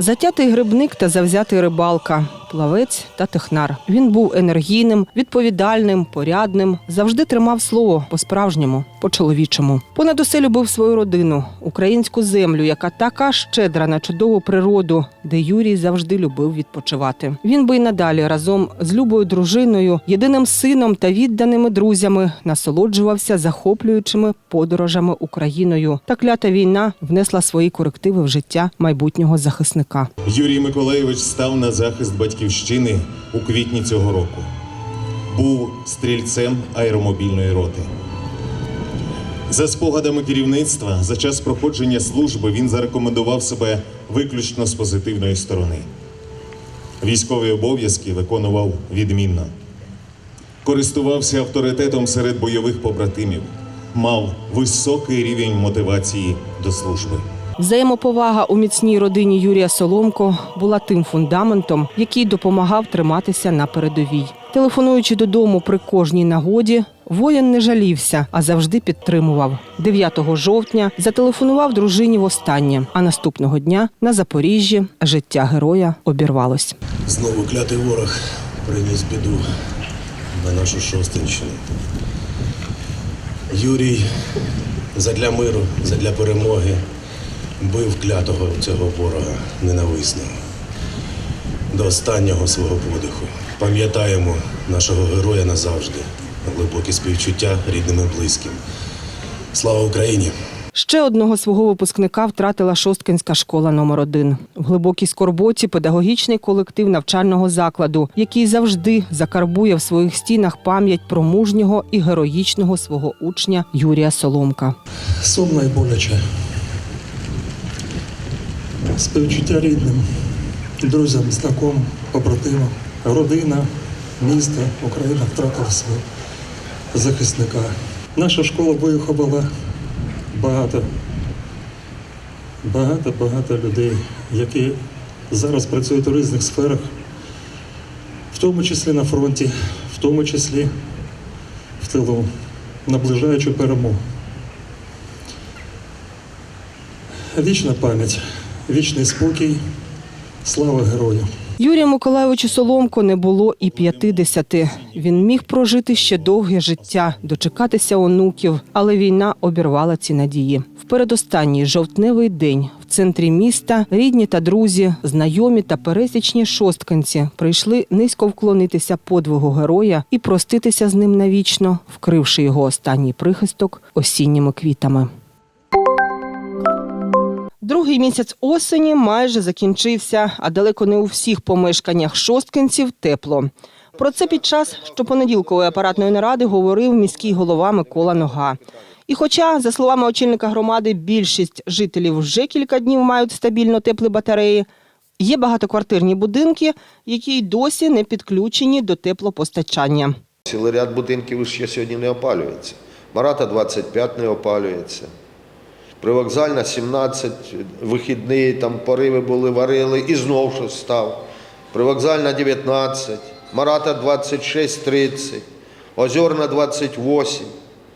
Затятий грибник та завзятий рибалка, плавець та технар. Він був енергійним, відповідальним, порядним, завжди тримав слово по-справжньому, по-чоловічому. Понад усе любив свою родину, українську землю, яка така щедра на чудову природу, де Юрій завжди любив відпочивати. Він би й надалі разом з любою дружиною, єдиним сином та відданими друзями насолоджувався захоплюючими подорожами Україною. Та клята війна внесла свої корективи в життя майбутнього захисника. Юрій Миколаєвич став на захист батьківщини у квітні цього року. Був стрільцем аеромобільної роти. За спогадами керівництва, за час проходження служби він зарекомендував себе виключно з позитивної сторони. Військові обов'язки виконував відмінно. Користувався авторитетом серед бойових побратимів, мав високий рівень мотивації до служби. Взаємоповага у міцній родині Юрія Соломко була тим фундаментом, який допомагав триматися на передовій. Телефонуючи додому при кожній нагоді, воїн не жалівся, а завжди підтримував. 9 жовтня зателефонував дружині востаннє, а наступного дня на Запоріжжі життя героя обірвалось. Знову клятий ворог приніс біду на нашу Шостинщину. Юрій задля миру, задля перемоги бив клятого цього ворога ненависного до останнього свого подиху. Пам'ятаємо нашого героя назавжди, глибокі співчуття рідним і близьким. Слава Україні! Ще одного свого випускника втратила Шосткинська школа номер 1 В глибокій скорботі педагогічний колектив навчального закладу, який завжди закарбує в своїх стінах пам'ять про мужнього і героїчного свого учня Юрія Соломка. Сумно і боляче. Співчуття рідним, друзям, знакомим, побратимам, родина, місто, Україна втратила свого захисника. Наша школа виховала багато, багато, багато людей, які зараз працюють у різних сферах, в тому числі на фронті, в тому числі в тилу, наближаючи перемогу. Вічна пам'ять, вічний спокій, слава герою. Юрію Миколайовичу Соломко не було і 50. Він міг прожити ще довге життя, дочекатися онуків, але війна обірвала ці надії. В передостанній жовтневий день в центрі міста рідні та друзі, знайомі та пересічні шостканці прийшли низько вклонитися подвигу героя і проститися з ним навічно, вкривши його останній прихисток осінніми квітами. Другий місяць осені майже закінчився, а далеко не у всіх помешканнях шосткинців тепло. Про це під час щопонеділкової апаратної наради говорив міський голова Микола Нога. І хоча, за словами очільника громади, більшість жителів вже кілька днів мають стабільно теплі батареї, є багатоквартирні будинки, які й досі не підключені до теплопостачання. Цілий ряд будинків ще сьогодні не опалюється. Марата 25 не опалюється. Привокзальна 17, вихідні, там пориви були, варили і знов щось став. Привокзальна 19, Марата 26, 30, Озерна 28,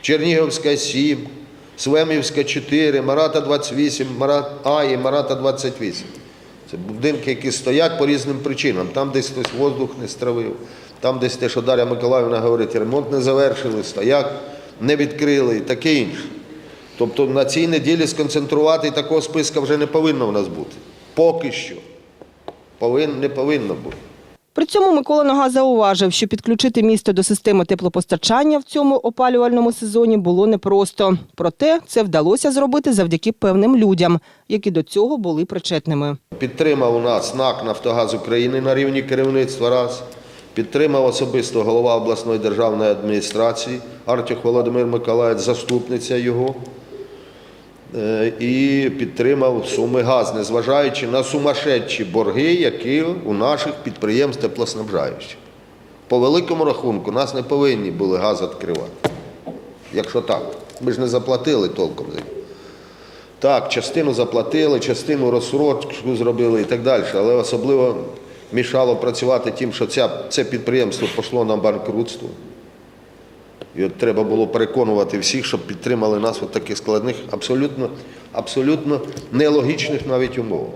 Чернігівська 7, Свемівська 4, Марата 28, Марат А і Марата 28. Це будинки, які стоять по різним причинам. Там десь хтось воздух не стравив, там десь те, що Дар'я Миколаївна говорить, ремонт не завершили, стояк не відкрили і таке інше. Тобто на цій неділі сконцентрувати такого списка вже не повинно в нас бути. Поки що. Повин, не повинно бути. При цьому Микола Нога зауважив, що підключити місто до системи теплопостачання в цьому опалювальному сезоні було непросто. Проте це вдалося зробити завдяки певним людям, які до цього були причетними. Підтримав у нас НАК Нафтогаз України на рівні керівництва раз. Підтримав особисто голова обласної державної адміністрації Артюх Володимир Миколаївич, заступниця його. Е, І підтримав суми газ, незважаючи на сумасшедші борги, які у наших підприємств теплоснабжаючих. По великому рахунку нас не повинні були газ відкривати. Якщо так, ми ж не заплатили толком. Так, частину заплатили, частину розсрочку зробили і так далі, але особливо мішало працювати тим, що ця, це підприємство пішло на банкрутство. І от треба було переконувати всіх, щоб підтримали нас в таких складних, абсолютно, абсолютно нелогічних навіть умовах.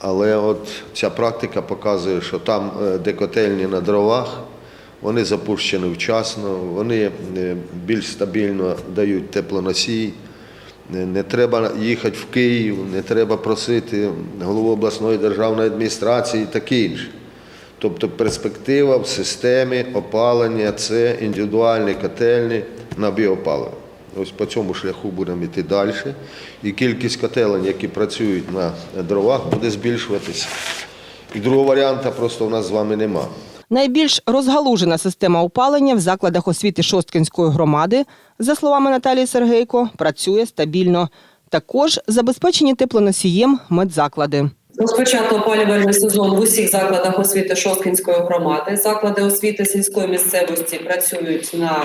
Але от ця практика показує, що там, е, де котельні на дровах, вони запущені вчасно, вони е, більш стабільно дають теплоносій. Не, треба їхати в Київ, не треба просити голову обласної державної адміністрації і таке інше. Тобто перспектива в системі опалення це індивідуальні котельні на біопаливо. Ось по цьому шляху будемо йти далі. І кількість котелень, які працюють на дровах, буде збільшуватися. І другого варіанту просто в нас з вами нема. Найбільш розгалужена система опалення в закладах освіти Шосткинської громади, за словами Наталії Сергейко, працює стабільно. Також забезпечені теплоносієм медзаклади. Розпочато опалювальний сезон в усіх закладах освіти Шосткінської громади. Заклади освіти сільської місцевості працюють на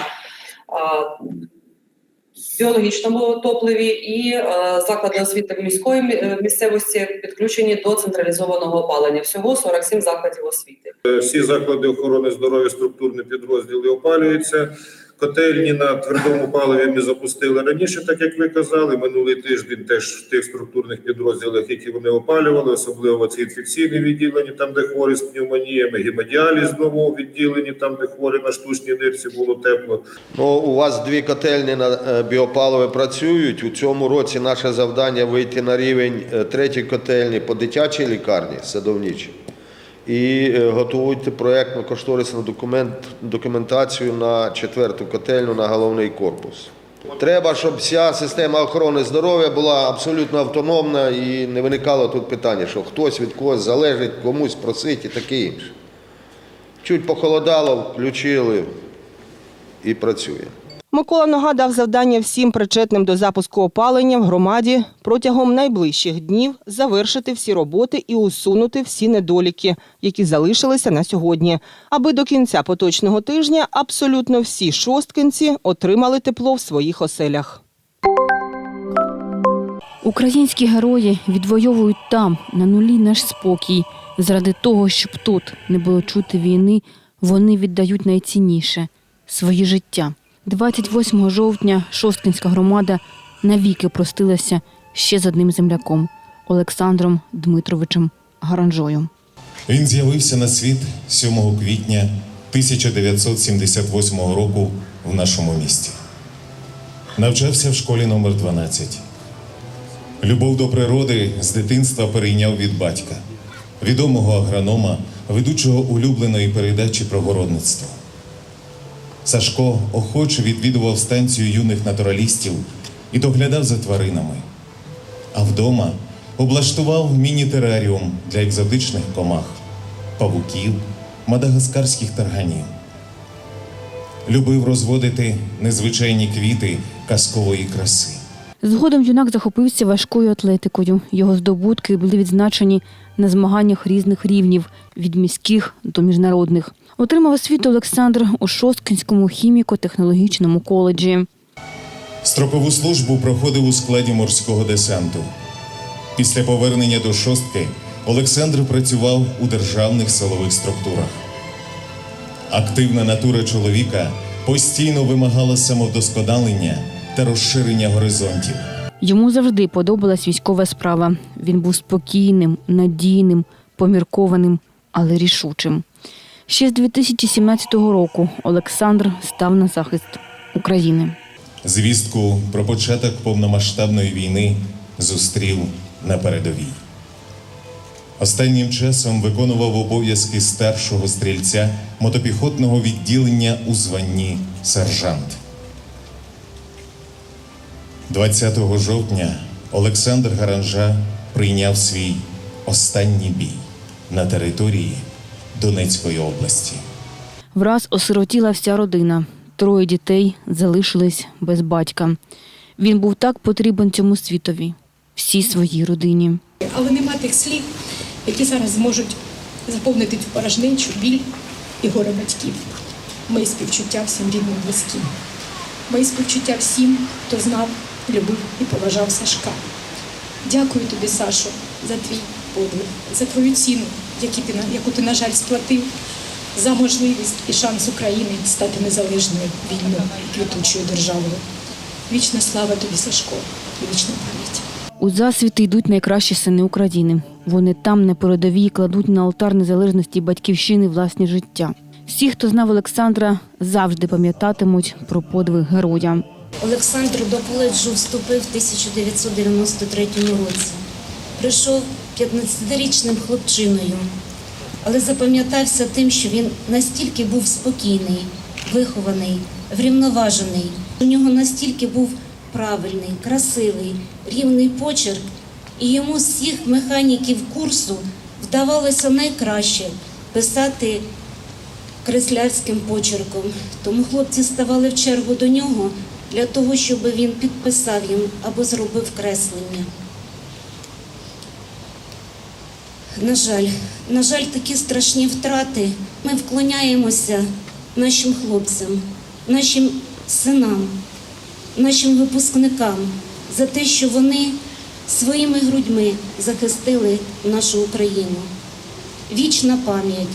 біологічному топливі, і заклади освіти міської е, місцевості підключені до централізованого опалення. Всього 47 закладів освіти. Всі заклади охорони здоров'я, структурні підрозділи опалюються. Котельні на твердому паливі ми запустили раніше, так як ви казали. Минулий тиждень теж в тих структурних підрозділах, які вони опалювали, особливо ці інфекційні відділення, там де хворі з пневмоніями, гемодіаліз в новому відділенні, там де хворі на штучній нирці було тепло. Ну, у вас дві котельні на е, біопаливо працюють. У цьому році наше завдання вийти на рівень е, третьої котельні по дитячій лікарні садовничій. І е, готуйте проєктно кошторисну документ, документацію на четверту котельну на головний корпус. Треба, щоб вся система охорони здоров'я була абсолютно автономна і не виникало тут питання, що хтось від когось залежить, комусь просить і таке інше. Чуть похолодало, включили і працює. Микола Нога дав завдання всім причетним до запуску опалення в громаді протягом найближчих днів завершити всі роботи і усунути всі недоліки, які залишилися на сьогодні, аби до кінця поточного тижня абсолютно всі шосткинці отримали тепло в своїх оселях. Українські герої відвоюють там, на нулі наш спокій. Заради того, щоб тут не було чути війни, вони віддають найцінніше свої життя. 28 жовтня Шосткинська громада навіки простилася ще з одним земляком Олександром Дмитровичем Гаранжою. Він з'явився на світ 7 квітня 1978 року в нашому місті. Навчався в школі номер 12. Любов до природи з дитинства перейняв від батька, відомого агронома, ведучого улюбленої передачі про городництво. Сашко охоче відвідував станцію юних натуралістів і доглядав за тваринами. А вдома облаштував міні-тераріум для екзотичних комах, павуків, мадагаскарських тарганів. Любив розводити незвичайні квіти казкової краси. Згодом юнак захопився важкою атлетикою. Його здобутки були відзначені на змаганнях різних рівнів від міських до міжнародних. Отримав освіту Олександр у Шосткинському хіміко-технологічному коледжі. Строкову службу проходив у складі морського десанту. Після повернення до шостки Олександр працював у державних силових структурах. Активна натура чоловіка постійно вимагала самовдосконалення та розширення горизонтів. Йому завжди подобалась військова справа. Він був спокійним, надійним, поміркованим, але рішучим. Ще з 2017 року Олександр став на захист України. Звістку про початок повномасштабної війни зустрів на передовій. Останнім часом виконував обов'язки старшого стрільця мотопіхотного відділення у званні сержант. 20 жовтня Олександр Гаранжа прийняв свій останній бій на території Донецької області. Враз осиротіла вся родина. Троє дітей залишились без батька. Він був так потрібен цьому світові, всій своїй родині. але нема тих слів, які зараз зможуть заповнити цю порожнечу, біль і горе батьків. Мої співчуття всім рідним близьким. Мої співчуття всім, хто знав, любив і поважав Сашка. Дякую тобі, Сашо, за твій подвиг, за твою ціну, яку ти, на- яку ти, на жаль, сплатив, за можливість і шанс України стати незалежною, вільною квітучою державою. Вічна слава тобі, Сашко, і вічна пам'ять. У засвіти йдуть найкращі сини України. Вони там на передовій кладуть на алтар незалежності батьківщини власні життя. Всі, хто знав Олександра, завжди пам'ятатимуть про подвиг героя. Олександр до коледжу вступив в 1993 році. Прийшов 15-річним хлопчиною, але запам'ятався тим, що він настільки був спокійний, вихований, врівноважений. У нього настільки був правильний, красивий, рівний почерк, і йому з всіх механіків курсу вдавалося найкраще писати креслярським почерком. Тому хлопці ставали в чергу до нього для того, щоб він підписав їм або зробив креслення. На жаль, на жаль, такі страшні втрати. Ми вклоняємося нашим хлопцям, нашим синам, нашим випускникам за те, що вони своїми грудьми захистили нашу Україну. Вічна пам'ять.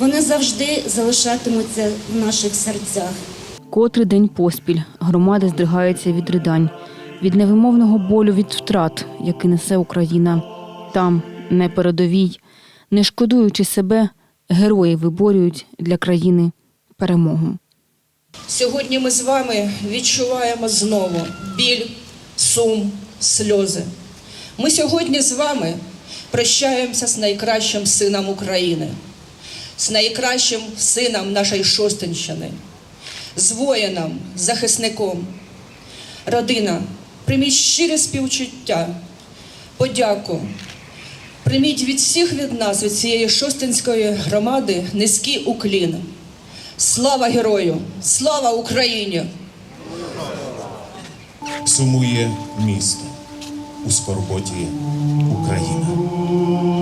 Вони завжди залишатимуться в наших серцях. Котрий день поспіль громада здригається від ридань, від невимовного болю від втрат, який несе Україна. Там, на передовій, не шкодуючи себе, герої виборюють для країни перемогу. Сьогодні ми з вами відчуваємо знову біль, сум, сльози. Ми сьогодні з вами прощаємося з найкращим сином України, з найкращим сином нашої Шостинщини, з воїном, захисником. Родина, прийміть щире співчуття, подяку. Прийміть від всіх від нас, від цієї шостинської громади, низький уклін. Слава герою! Слава Україні! Сумує місто у скорботі Україна.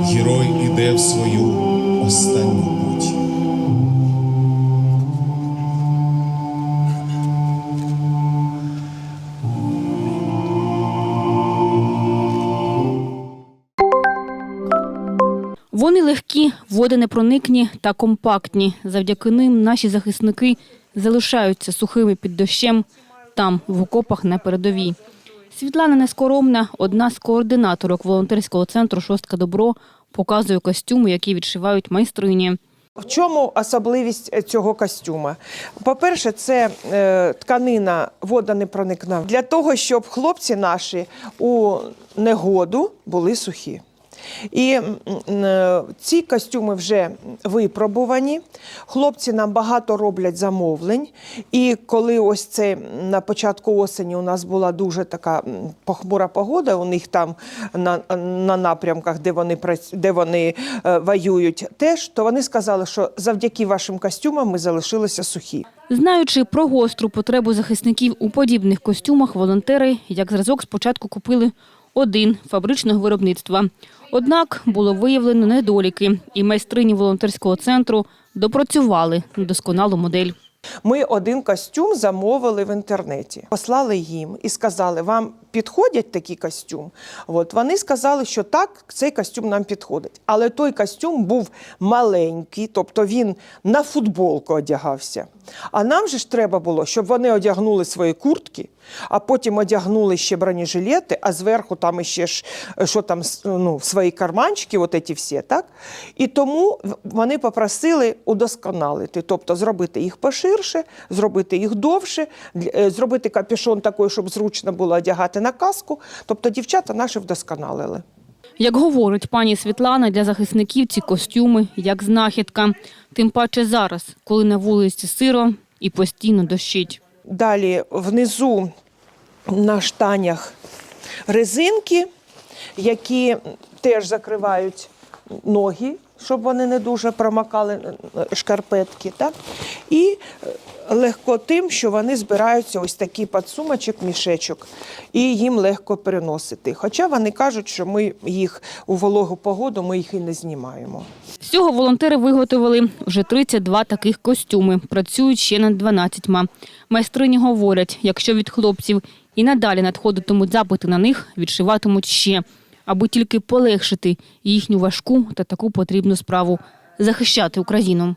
Герой іде в свою останню водонепроникні та компактні. Завдяки ним наші захисники залишаються сухими під дощем там, в окопах на передовій. Світлана Нескоромна, одна з координаторок волонтерського центру Шостка Добро, показує костюми, які відшивають майстрині. В чому особливість е, цього костюма? По-перше, це е, тканина водонепроникна для того, щоб хлопці наші у негоду були сухі. І е, ці костюми вже випробувані. Хлопці нам багато роблять замовлень. І коли ось це на початку осені у нас була дуже така похмура погода, у них там на, на напрямках, де вони де вони е, воюють, теж то вони сказали, що завдяки вашим костюмам ми залишилися сухі. Знаючи про гостру потребу захисників у подібних костюмах, волонтери, як зразок, спочатку купили один фабричного виробництва. Однак було виявлено недоліки, і майстрині волонтерського центру допрацювали досконалу модель. Ми один костюм замовили в інтернеті, послали їм і сказали, вам підходять такі костюм? От вони сказали, що так, цей костюм нам підходить. Але той костюм був маленький, тобто він на футболку одягався. А нам же ж треба було, щоб вони одягнули свої куртки, а потім одягнули ще бронежилети, а зверху там іще ж е, що там ну, свої карманчики, от ці всі, так? І тому вони попросили удосконалити, тобто зробити їх поширше, зробити їх довше, е, зробити капюшон такий, щоб зручно було одягати на каску. Тобто дівчата наші вдосконалили. Як говорить пані Світлана, для захисників ці костюми як знахідка. Тим паче зараз, коли на вулиці сиро і постійно дощить. Далі внизу на штанях резинки, які теж закривають ноги, щоб вони не дуже промокали е, шкарпетки. Так? І е, легко тим, що вони збираються ось такий подсумочок, мішечок, і їм легко переносити. Хоча вони кажуть, що ми їх у вологу погоду ми їх і не знімаємо. Всього волонтери виготовили вже 32 таких костюми. Працюють ще над 12. Майстрині говорять, якщо від хлопців і надалі надходитимуть запити на них, відшиватимуть ще, аби тільки полегшити їхню важку та таку потрібну справу захищати Україну.